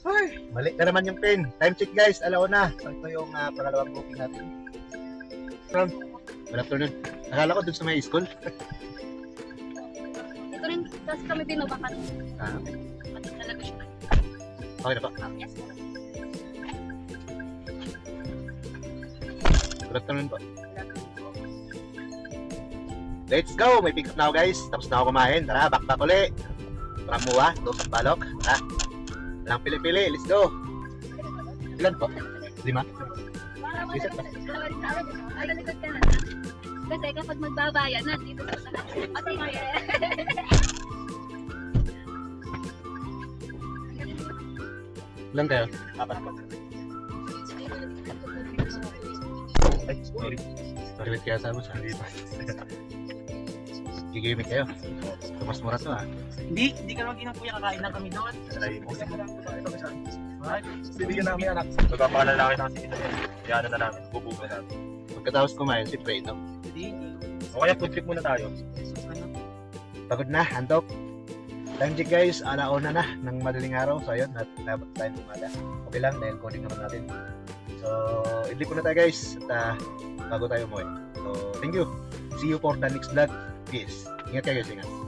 Ay, mali na naman yung pin. Time check guys, alauna. So ito yung uh, pangalawang booking natin. From, good afternoon. Nakala ko dun sa may school. Ito rin kasi kami binubakan. Ah, Pati talaga siya. okay na po. Um, yes. Good afternoon po. Let's go! May pick up na ako guys. Tapos na ako kumain. Tara, backpack uli. Ramuha, tusok balok. Tara. Walang pili-pili. Let's go. Ilan po? Lima? Isa pa. Kasi kapag magbabayad na, dito sa. Ate, Ilan kayo? Apat po. Ay, sorry. Sorry, kaya sa mo. Sorry. Gigimik kayo. Tumas mura to ah. Hindi, hindi ka naman kinakuya, kakain lang kami doon. Aray mo. Bibigyan namin anak. Magpapalalaki na kasi ito. Kaya ano na namin, bubuga namin. Pagkatapos kumain, si Frey, no? Hindi, hindi. O kaya food trip muna tayo. Ano? Pagod na, handok. Time check guys, alauna na ng madaling araw. So ayun, nat dapat tayo umaga. Okay lang dahil coding naman natin. So, idli po na tayo guys. At ah, bago tayo umuwi. So, thank you. See you for the next vlog. Peace. Ingat kayo guys, ingat.